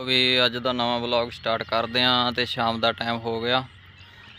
ਉਹ ਵੀ ਅੱਜ ਦਾ ਨਵਾਂ ਵਲੌਗ ਸਟਾਰਟ ਕਰਦੇ ਆਂ ਤੇ ਸ਼ਾਮ ਦਾ ਟਾਈਮ ਹੋ ਗਿਆ।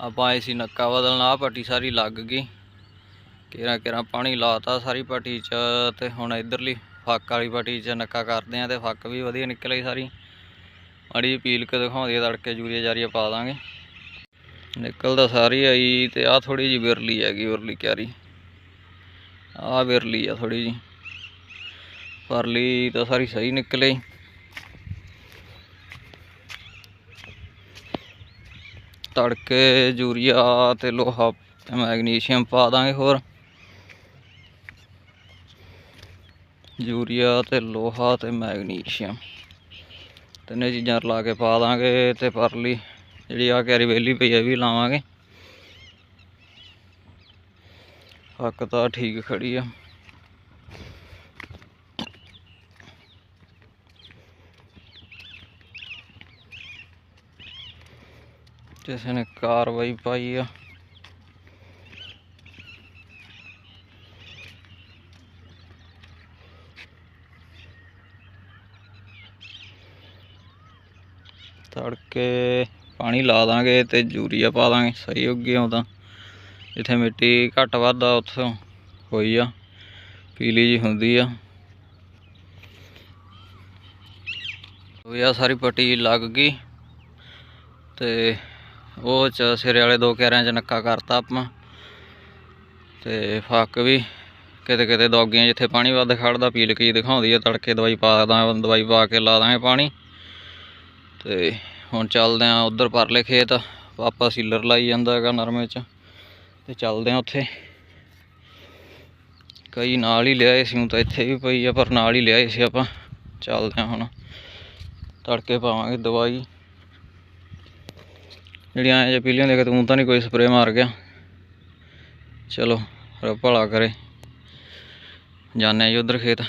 ਆਪਾਂ ਆਏ ਸੀ ਨੱਕਾ ਬਦਲਣਾ, ਆਹ ਪੱਟੀ ਸਾਰੀ ਲੱਗ ਗਈ। ਕਿਰਾ ਕਿਰਾ ਪਾਣੀ ਲਾਤਾ ਸਾਰੀ ਪੱਟੀ 'ਚ ਤੇ ਹੁਣ ਇਧਰਲੀ ਫੱਕ ਵਾਲੀ ਪੱਟੀ 'ਚ ਨੱਕਾ ਕਰਦੇ ਆਂ ਤੇ ਫੱਕ ਵੀ ਵਧੀਆ ਨਿਕਲ ਸਾਰੀ। ਅੜੀ ਪੀਲ ਕੇ ਦਿਖਾਉਂਦੀ ਆ, ਤੜਕੇ ਜੂਰੀਆ ਜਾਰੀਆ ਪਾ ਦਾਂਗੇ। ਨਿਕਲਦਾ ਸਾਰੀ ਆਈ ਤੇ ਆਹ ਥੋੜੀ ਜਿਹੀ ਬਿਰਲੀ ਹੈਗੀ, ਵਿਰਲੀ ਕਿਆਰੀ। ਆਹ ਬਿਰਲੀ ਆ ਥੋੜੀ ਜੀ ਪਰਲੀ ਤਾਂ ਸਾਰੀ ਸਹੀ ਨਿਕਲੇ। ਤੜਕੇ ਯੂਰੀਆ ਤੇ ਲੋਹਾ ਤੇ ਮੈਗਨੀਸ਼ੀਅਮ ਪਾ ਦਾਂਗੇ ਹੋਰ। ਯੂਰੀਆ ਤੇ ਲੋਹਾ ਤੇ ਮੈਗਨੀਸ਼ੀਅਮ। ਤਿੰਨੇ ਚੀਜ਼ਾਂ ਰਲਾ ਕੇ ਪਾ ਦਾਂਗੇ ਤੇ ਪਰਲੀ ਜਿਹੜੀ ਆ ਕੈਰੀ ਵੇਲੀ ਪਈ ਹੈ ਵੀ ਲਾਵਾਂਗੇ। ਹੱਕ ਤਾਂ ਠੀਕ ਖੜੀ ਆ। ਕਿਸੇ ਨੇ ਕਾਰਵਾਈ ਪਾਈ ਆ। ਤੜਕੇ ਪਾਣੀ ਲਾ ਦਾਂਗੇ ਤੇ ਯੂਰੀਆ ਪਾ ਦਾਂਗੇ, ਸਹੀ ਉੱਗੇ ਆਉਂਦਾ ਜਿੱਥੇ ਮਿੱਟੀ ਘੱਟ ਵੱਧ ਆ ਉੱਥੋਂ ਹੋਈ ਆ। ਪੀਲੀ ਜੀ ਹੁੰਦੀ ਆ। ਉਹ ਸਾਰੀ ਪੱਟੀ ਲੱਗ ਗਈ ਤੇ ਉਹ ਚ ਸਿਰੇ ਵਾਲੇ ਦੋ ਕਿਆਰਿਆਂ ਚ ਨੱਕਾ ਕਰਤਾ ਆਪਾਂ। ਤੇ ਫੱਕ ਵੀ, ਕਿਤੇ ਕਿਤੇ ਦੋਗੀਆਂ ਜਿੱਥੇ ਪਾਣੀ ਵੱਧ ਖੜਦਾ, ਪੀਲ ਕੀ ਦਿਖਾਉਂਦੀ ਆ, ਤੜਕੇ ਦਵਾਈ ਪਾ ਦਾਂ, ਦਵਾਈ ਪਾ ਕੇ ਲਾ ਦਾਂਗੇ ਪਾਣੀ। ਤੇ ਹੁਣ ਚੱਲਦੇ ਆਂ ਉਧਰ ਪਰਲੇ ਖੇਤ, ਪਾਪਾ ਸੀਲਰ ਲਾਈ ਜਾਂਦਾ ਹੈਗਾ ਨਰਮੇ ਚ, ਤੇ ਚੱਲਦੇ ਆਂ ਉੱਥੇ। ਕਈ ਨਾਲ ਹੀ ਲਿਆਏ ਸੀ, ਹੁਣ ਤਾਂ ਇੱਥੇ ਵੀ ਪਈ ਆ, ਪਰ ਨਾਲ ਹੀ ਲਿਆਏ ਸੀ ਆਪਾਂ। ਚੱਲਦੇ ਆਂ ਹੁਣ, ਤੜਕੇ ਪਾਵਾਂਗੇ ਦਵਾਈ। ਜਿਹੜੀਆਂ ਐਂ ਜੇ ਪੀਲੀਆਂ ਦੇ ਕੇ ਤੂੰ ਤਾਂ ਨਹੀਂ ਕੋਈ ਸਪਰੇਅ ਮਾਰ ਗਿਆ। ਚਲੋ, ਰੱਬ ਭਲਾ ਕਰੇ। ਜਾਣੇ ਜੀ ਉਧਰ ਖੇਤ।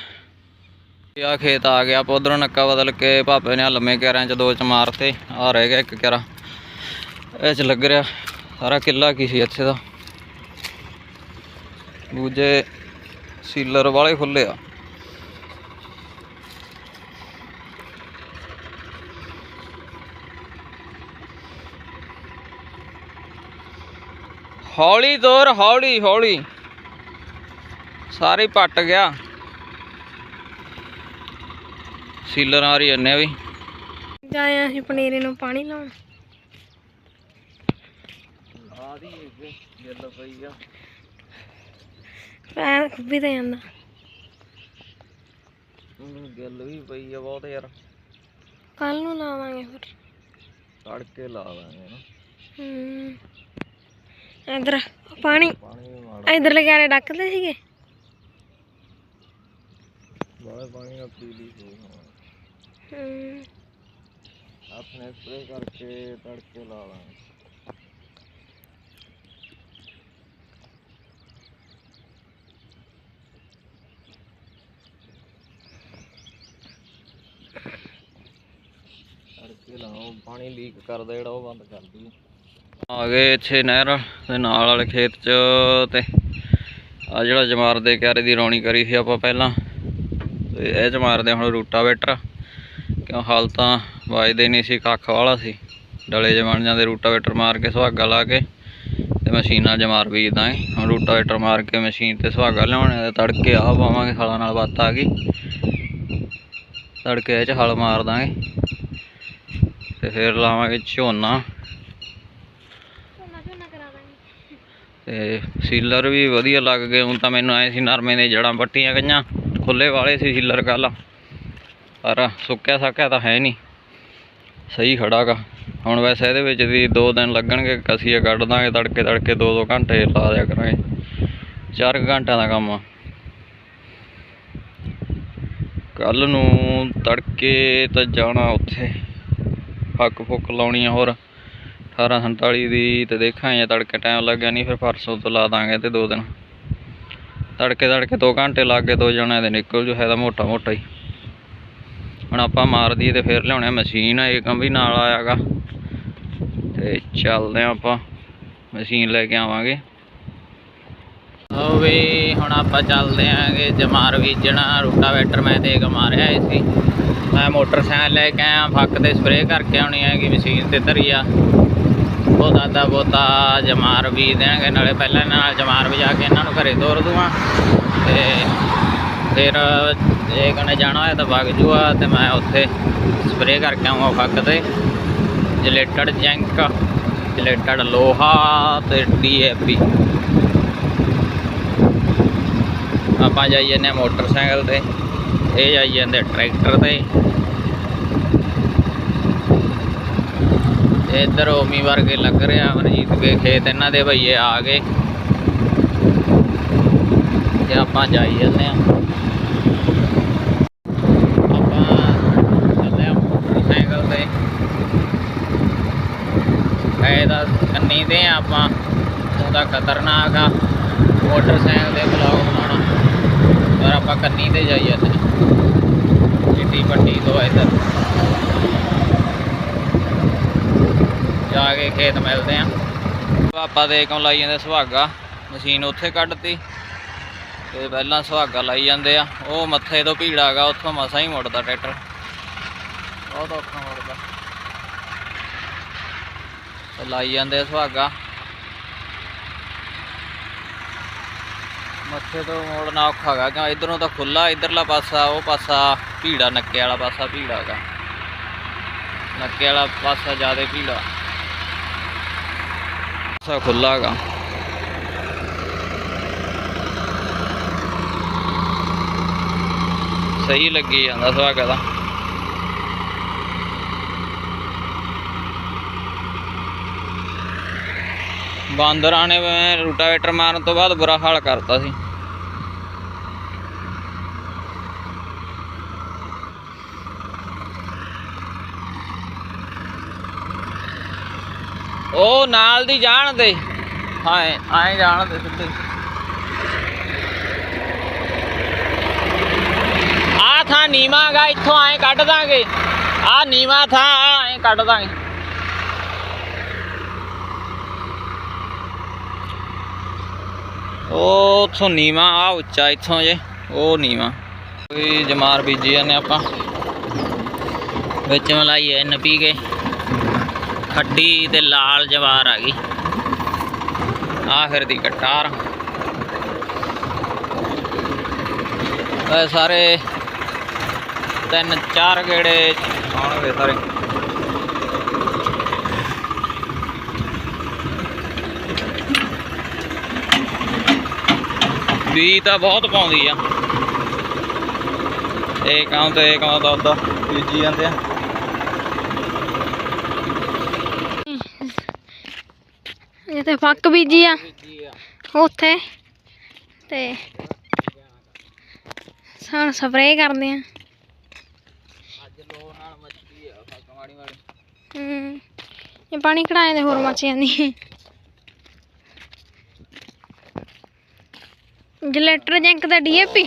ਆ ਖੇਤ ਆ ਗਿਆ, ਆਪਾਂ ਉਧਰੋਂ ਨੱਕਾ ਬਦਲ ਕੇ ਭਾਪੇ ਨੇ ਲੰਮੇ ਕਿਆਰਿਆਂ ਚ ਦੋ ਚ ਮਾਰਤੇ ਆ ਰਹਿ ਗਿਆ ਇੱਕ ਕਿਆਰਾ। ਇਹ ਚ ਲੱਗ ਰਿਹਾ, ਸਾਰਾ ਕਿੱਲਾ ਕੀ ਸੀ ਇੱਥੇ ਦਾ। ਦੂਜੇ ਸੀਲਰ ਵਾਲੇ ਖੁੱਲੇ ਆ। ਹੌਲੀ ਤੋਰ ਹੌਲੀ ਹੌਲੀ। ਸਾਰੇ ਪੱਟ ਗਿਆ। ਸੀਲਰ ਆ ਰਹੀ ਜੰਨੇ ਵੀ ਜਾਇਆ ਅਸੀਂ ਪਨੀਰੀ ਨੂੰ ਪਾਣੀ ਲਾਉਣ। ਆ ਦੀ ਗਿੱਲ ਪਈ ਆ ਪੈਰ ਖੁੱਬੀ ਤੇ ਜਾਂਦਾ। ਗਿੱਲ ਵੀ ਪਈ ਆ ਬਹੁਤ ਯਾਰ। ਕੱਲ ਨੂੰ ਲਾਵਾਂਗੇ ਫਿਰ। ਤੜਕੇ ਲਾ ਦਾਂਗੇ ਨਾ। ਹੂੰ। ਇਧਰ ਪਾਣੀ। ਇਧਰ ਲਗਾਰੇ ਡੱਕਦੇ ਸੀਗੇ। ਬਾਹਰ ਪਾਣੀ ਨਾਲ ਪੀਲੀ ਹੋ। ਆਪਣੇ ਸਪਰੇ ਕਰਕੇ ਤੜਕੇ ਲਾ ਦਾਂਗੇ ਤੜਕੇ ਲਾਓ ਪਾਣੀ ਲੀਕ ਕਰਦਾ ਜਿਹੜਾ ਉਹ ਬੰਦ ਕਰ ਦਈਏ। ਆ ਗਏ ਇੱਥੇ ਨਹਿਰ ਦੇ ਨਾਲ ਵਾਲੇ ਖੇਤ 'ਚ ਤੇ ਆ ਜਿਹੜਾ ਜਮਾਰ ਦੇ ਕਿਆਰੇ ਦੀ ਰੌਣੀ ਕਰੀ ਸੀ ਆਪਾਂ ਪਹਿਲਾਂ। ਤੇ ਇਹ ਚ ਮਾਰਦੇ ਹੁਣ ਰੂਟਾਵੇਟਰ ਕਿਉਂ ਹਾਲ ਤਾਂ ਵਾਜਦੇ ਨਹੀਂ ਸੀ, ਕੱਖ ਵਾਲਾ ਸੀ। ਡਲੇ ਜੇ ਜਾਂਦੇ ਰੂਟਾਵੇਟਰ ਮਾਰ ਕੇ ਸੁਹਾਗਾ ਲਾ ਕੇ ਤੇ ਮਸ਼ੀਨਾਂ ਜਮਾਰ ਬੀਜਦਾ ਏ। ਹੁਣ ਰੂਟਾਵੇਟਰ ਮਾਰ ਕੇ ਮਸ਼ੀਨ ਤੇ ਸੁਹਾਗਾ ਲਿਆਉਣੇ ਤੇ ਤੜਕੇ ਆ ਪਾਵਾਂਗੇ ਹਲਾਂ ਨਾਲ ਬੱਤ ਆ ਗਈ। ਤੜਕੇ ਇਹ ਚ ਹਲ ਮਾਰ ਦਾਂਗੇ ਤੇ ਫਿਰ ਲਾਵਾਂਗੇ ਝੋਨਾ ਝੋਨਾ ਕਰਾ ਦਾਂਗੇ ਤੇ ਸੀਲਰ ਵੀ ਵਧੀਆ ਲੱਗ ਗਏ। ਹੁਣ ਤਾਂ ਮੈਨੂੰ ਐ ਸੀ ਨਰਮੇ ਦੇ ਜੜਾਂ ਪੱਟੀਆਂ ਗਈਆਂ। ਖੁੱਲੇ ਵਾਲੇ ਸੀ ਸੀਲਰ ਕੱਲ। ਪਰ ਸੁੱਕਿਆ ਸਾਕਿਆ ਤਾਂ ਹੈ ਨਹੀਂ। ਸਹੀ ਖੜਾਗਾ ਹੁਣ ਵੈਸੇ ਇਹਦੇ ਵਿੱਚ ਵੀ 2 ਦਿਨ ਲੱਗਣਗੇ। ਕਸੀਏ ਕੱਢ ਦਾਂਗੇ ਤੜਕੇ ਤੜਕੇ 2-2 ਘੰਟੇ ਲਾ ਦਿਆ ਕਰਾਂਗੇ। 4 ਘੰਟਿਆਂ ਦਾ ਕੰਮ ਆ। ਕੱਲ ਨੂੰ ਤੜਕੇ ਤਾਂ ਜਾਣਾ ਉੱਥੇ। ਹੱਕ ਫੁੱਕ ਲਾਉਣੀ ਆ ਹੋਰ। 1847 ਦੀ ਤੇ ਦੇਖਾਂਗੇ ਤੜਕੇ ਟਾਈਮ ਲੱਗਿਆ ਨਹੀਂ ਫਿਰ ਪਰਸੋਂ ਤੋਂ ਲਾ ਦਾਂਗੇ ਤੇ ਦੋ ਦਿਨ। ਤੜਕੇ ਤੜਕੇ 2 ਘੰਟੇ ਲੱਗ ਗਏ, ਦੋ ਜਣਿਆਂ ਦੇ ਨਿਕਲ ਜੂ, ਹੈ ਤਾਂ ਮੋਟਾ ਮੋਟਾ ਹੀ। ਹੁਣ ਆਪਾਂ ਮਾਰ ਦਈਏ ਤੇ ਫਿਰ ਲਿਆਉਣੇ ਮਸ਼ੀਨ, ਇਹ ਕੰਮ ਵੀ ਨਾਲ ਆਇਆਗਾ। ਤੇ ਚੱਲਦੇ ਆ ਆਪਾਂ, ਮਸ਼ੀਨ ਲੈ ਕੇ ਆਵਾਂਗੇ। ਉਹ ਵੀ ਹੁਣ ਆਪਾਂ ਚੱਲਦੇ ਆਂਗੇ ਜਮਾਰ ਬੀਜਣਾ, ਰੋਟਾਵੇਟਰ ਮੈਂ ਤੇ ਇੱਕ ਮਾਰਿਆ ਸੀ। ਮੈਂ ਮੋਟਰਸਾਈਕਲ ਲੈ ਕੇ ਆਇਆ, ਫੱਕ ਤੇ ਸਪਰੇਅ ਕਰਕੇ ਆਉਣੀ ਹੈਗੀ, ਮਸ਼ੀਨ ਤੇ ਧਰੀ ਆ ਉਹ ਦਾਦਾ ਬੋਤਾ ਜਮਾਰ ਵੀ ਦੇਣਗੇ ਨਾਲੇ ਪਹਿਲਾਂ ਇਹਨਾਂ ਨਾਲ ਜਮਾਰ ਵਜਾ ਕੇ ਇਹਨਾਂ ਨੂੰ ਘਰੇ ਤੋਰ ਦੂੰਗਾ। ਤੇ ਫਿਰ ਜੇ ਕਨੇ ਜਾਣਾ ਹੋਇਆ ਤਾਂ ਵਗ ਜੂਆ ਤੇ ਮੈਂ ਉੱਥੇ ਸਪਰੇਅ ਕਰਕੇ ਆਉਂਗਾ ਫੱਕ ਤੇ। ਜਲੇਟਡ ਜੈਂਕ, ਜਲੇਟਡ ਲੋਹਾ ਤੇ ਡੀਏਪੀ ਆਪਾਂ ਜਾਈ ਜਾਂਦੇ ਹਾਂ ਮੋਟਰਸਾਈਕਲ ਤੇ, ਇਹ ਜਾਈ ਜਾਂਦੇ ਟਰੈਕਟਰ ਤੇ। ਇੱਧਰ ਓਮੀ ਵਰਗੇ ਲੱਗ ਰਿਹਾ ਅਮਰਜੀਤ ਦੇ ਖੇਤ, ਇਹਨਾਂ ਦੇ ਭਈਏ ਆ ਗਏ। ਤੇ ਆਪਾਂ ਜਾਈ ਜਾਂਦੇ ਆ। ਆਪਾਂ ਚੱਲੇ ਮੋਟਰਸਾਈਕਲ ਤੇ। ਕੰਨੀ ਤੇ ਆਪਾਂ ਉਹਦਾ ਖਤਰਨਾਕ ਆ। ਮੋਟਰਸਾਈਕਲ ਦੇ ਬਲੌਗ ਬਣਾਉਣਾ। ਪਰ ਆਪਾਂ ਕੰਨੀ ਤੇ ਜਾਈ ਜਾਂਦੇ ਹਾਂ। ਚਿੱਟੀ ਪੱਟੀ ਤੋਂ ਇੱਧਰ। ਜਾ ਕੇ ਖੇਤ ਮਿਲਦੇ ਆ। ਭਾਪਾ ਦੇ ਕਿਉਂ ਲਾਈ ਜਾਂਦੇ ਸੁਹਾਗਾ? ਮਸ਼ੀਨ ਉੱਥੇ ਕੱਢਤੀ। ਤੇ ਪਹਿਲਾਂ ਸੁਹਾਗਾ ਲਾਈ ਜਾਂਦੇ ਆ। ਉਹ ਮੱਥੇ ਤੋਂ ਭੀੜਾ ਹੈਗਾ ਉੱਥੋਂ ਮਸਾ ਹੀ ਮੁੜਦਾ ਟਰੈਕਟਰ। ਬਹੁਤ ਔਖਾ ਮੁੜਦਾ। ਤੇ ਲਾਈ ਜਾਂਦੇ ਸੁਹਾਗਾ। ਮੱਥੇ ਤੋਂ ਮੋੜਨਾ ਔਖਾ ਹੈਗਾ ਕਿਉਂ ਇਧਰੋਂ ਤਾਂ ਖੁੱਲਾ ਇਧਰਲਾ ਪਾਸਾ, ਉਹ ਪਾਸਾ ਭੀੜਾ, ਨੱਕੇ ਵਾਲਾ ਪਾਸਾ ਭੀੜਾ ਹੈਗਾ ਨੱਕੇ ਵਾਲਾ ਪਾਸਾ ਜ਼ਿਆਦਾ ਭੀੜਾ। ਪਾਸਾ ਖੁੱਲਾ ਸਹੀ ਲੱਗੀ ਜਾਂਦਾ ਸੁਹਾਗਾ ਦਾ ਬਾਂਦਰਾਂ ਨੇ ਰੂਟਾਵੇਟਰ ਮਾਰਨ ਤੋਂ ਬਾਅਦ ਬੁਰਾ ਹਾਲ ਕਰਤਾ ਸੀ। ਉਹ ਨਾਲ ਦੀ ਜਾਣ ਦੇ। ਹਾਂ ਐਂ ਜਾਣ ਦੇ ਸਿੱਧੇ। ਆ ਥਾਂ ਨੀਵਾਂ ਗਾ ਇੱਥੋਂ ਆਏ ਕੱਢ ਦਾਂਗੇ। ਆ ਨੀਵਾਂ ਥਾਂ, ਆ ਐਂ ਕੱਢ ਦਾਂਗੇ। ਉਹ ਉੱਥੋਂ ਨੀਵਾਂ, ਆ ਉੱਚਾ ਇੱਥੋਂ ਜੇ, ਉਹ ਨੀਵਾਂ। ਕੋਈ ਜਮਾਰ ਬੀਜੀ ਜਾਂਦੇ ਆਪਾਂ। ਵਿੱਚ ਮਲਾਈ ਐਨ ਪੀ ਕੇ। ਖੱਡੀ ਤੇ ਲਾਲ ਜਵਾਰ ਆ ਗਈ। ਆ ਫਿਰ ਦੀ ਕਟਾਰ। ਇਹ ਸਾਰੇ ਤਿੰਨ ਚਾਰ ਗੇੜੇ ਆਉਣਗੇ ਸਾਰੇ। ਵੀ ਤਾਂ ਬਹੁਤ ਪਾਉਂਦੀ ਆ। ਇਹ ਕੰਮ ਤੇ ਇਹ ਕੰਮ ਤਾਂ ਬੀਜੀ ਜਾਂਦੇ ਆ। ਤੇ ਫੱਕ ਬੀਜੀ ਆ। ਉੱਥੇ ਤੇ ਸਾਂ ਸਪਰੇਅ ਕਰਦੇ ਆ। ਅੱਜ ਲੋ ਨਾਲ ਮੱਛੀ ਆ ਫੱਕ ਮਾੜੀ ਮਾੜੀ। ਹੂੰ ਇਹ ਪਾਣੀ ਕਢਾਏ ਦੇ ਹੋਰ ਮੱਚ ਜਾਂਦੀ ਜਲੈਟਰ ਜੈਂਕ ਦਾ ਡੀਏਪੀ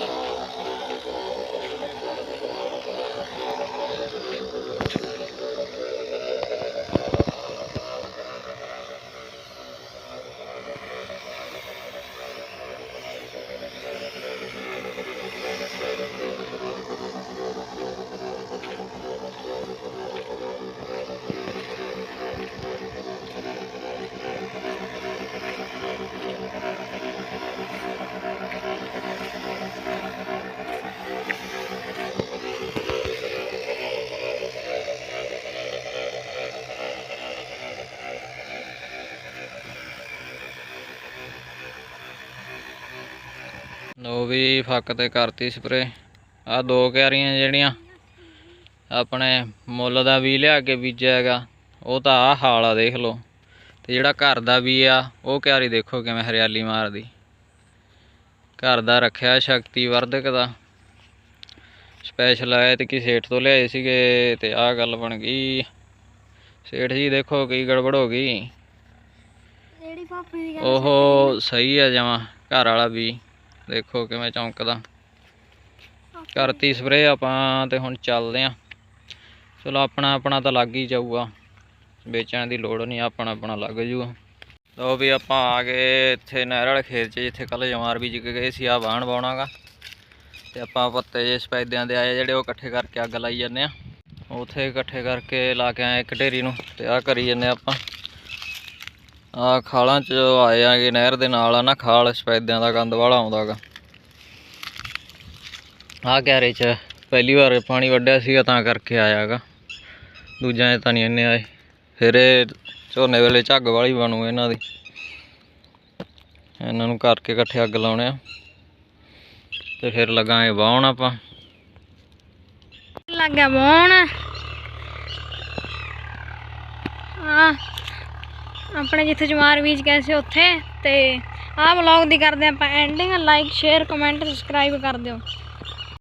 ਲੋ ਵੀ ਫੱਕ ਤੇ ਕਰਤੀ ਸਪਰੇ ਆ ਦੋ ਕਿਆਰੀਆਂ ਜਿਹੜੀਆਂ ਆਪਣੇ ਮੁੱਲ ਦਾ ਵੀ ਲਿਆ ਕੇ ਬੀਜਿਆ ਹੈਗਾ ਉਹ ਤਾਂ ਆ ਹਾਲ ਆ ਦੇਖ ਲਓ। ਤੇ ਜਿਹੜਾ ਘਰ ਦਾ ਵੀ ਆ ਉਹ ਕਿਆਰੀ ਦੇਖੋ ਕਿਵੇਂ ਹਰਿਆਲੀ ਮਾਰਦੀ। ਘਰ ਦਾ ਰੱਖਿਆ ਸ਼ਕਤੀ ਵਰਧਕ ਦਾ ਸਪੈਸ਼ਲ ਆਏ ਤੇ ਕੀ ਸੇਠ ਤੋਂ ਲਿਆਏ ਸੀਗੇ ਤੇ ਆਹ ਗੱਲ ਬਣ ਗਈ। ਸੇਠ ਜੀ ਦੇਖੋ ਕੀ ਗੜਬੜ ਹੋ ਗਈ। ਉਹ ਸਹੀ ਆ ਜਮਾਂ ਘਰ ਵਾਲਾ ਵੀ। ਦੇਖੋ ਕਿਵੇਂ ਚੌਂਕਦਾ ਕਰਤੀ ਸਪਰੇ ਆਪਾਂ ਤੇ ਹੁਣ ਚੱਲਦੇ ਆ। ਚਲੋ ਆਪਣਾ ਆਪਣਾ ਤਾਂ ਲੱਗ ਹੀ ਜਾਊਗਾ। ਵੇਚਣ ਦੀ ਲੋੜ ਨਹੀਂ, ਆਪਣਾ ਆਪਣਾ ਲੱਗ ਜੂਗਾ। ਲੋ ਵੀ ਆਪਾਂ ਆ ਗਏ ਇੱਥੇ ਨਹਿਰ ਵਾਲੇ ਖੇਤ 'ਚ, ਜਿੱਥੇ ਕੱਲ ਜਮਾਰ ਬੀਜ ਕੇ ਗਏ ਸੀ ਆ ਵਾਹਣ ਬਾਉਣਾਗਾ ਤੇ ਆਪਾਂ ਪੱਤੇ ਜੇ ਸਪੈਦਿਆਂ ਦੇ ਆਏ ਜਿਹੜੇ ਉਹ ਇਕੱਠੇ ਕਰਕੇ ਅੱਗ ਲਾਈ ਜਾਂਦੇ ਆ। ਉਥੇ ਇਕੱਠੇ ਕਰਕੇ ਲਾ ਕੇ ਆਏ ਇੱਕ ਢੇਰੀ ਨੂੰ, ਤੇ ਆ ਕਰੀ ਜਾਂਦੇ ਆਪਾਂ। ਆ ਖਾਲਾਂ ਚ ਆਏ ਆਗੇ ਨਹਿਰ ਦੇ ਨਾਲ ਆ ਨਾ, ਖਾਲ ਸਪੈਦਿਆਂ ਦਾ ਗੰਦ ਵਾਲਾ ਆਉਂਦਾਗਾ ਆ ਘਰੇ ਚ ਪਹਿਲੀ ਵਾਰ ਪਾਣੀ ਵੱਢਿਆ ਸੀਗਾ, ਤਾਂ ਕਰਕੇ ਆਇਆਗਾ ਦੂਜਿਆਂ 'ਚ ਤਾਂ ਨਹੀਂ ਇੰਨੇ ਆਏ। ਫਿਰ ਇਹ ਝੋਨੇ ਵੇਲੇ ਝੱਗ ਵਾਲੀ ਬਣੂ ਇਹਨਾਂ ਦੀ। ਇਹਨਾਂ ਨੂੰ ਕਰਕੇ ਇਕੱਠੇ ਅੱਗ ਲਾਉਣੇ ਆ। ਤੇ ਫਿਰ ਲਗਾਂਗੇ ਵਾਹੁਣ ਆਪਾਂ। ਲੱਗ ਗਿਆ ਆ ਆਪਣੇ ਜਿੱਥੇ ਜਮਾਰ ਬੀਜ ਗਏ ਸੀ ਉੱਥੇ, ਤੇ ਆਹ ਵਲੌਗ ਦੀ ਕਰਦੇ ਆਪਾਂ ending like share comment subscribe ਕਰ ਦਿਓ।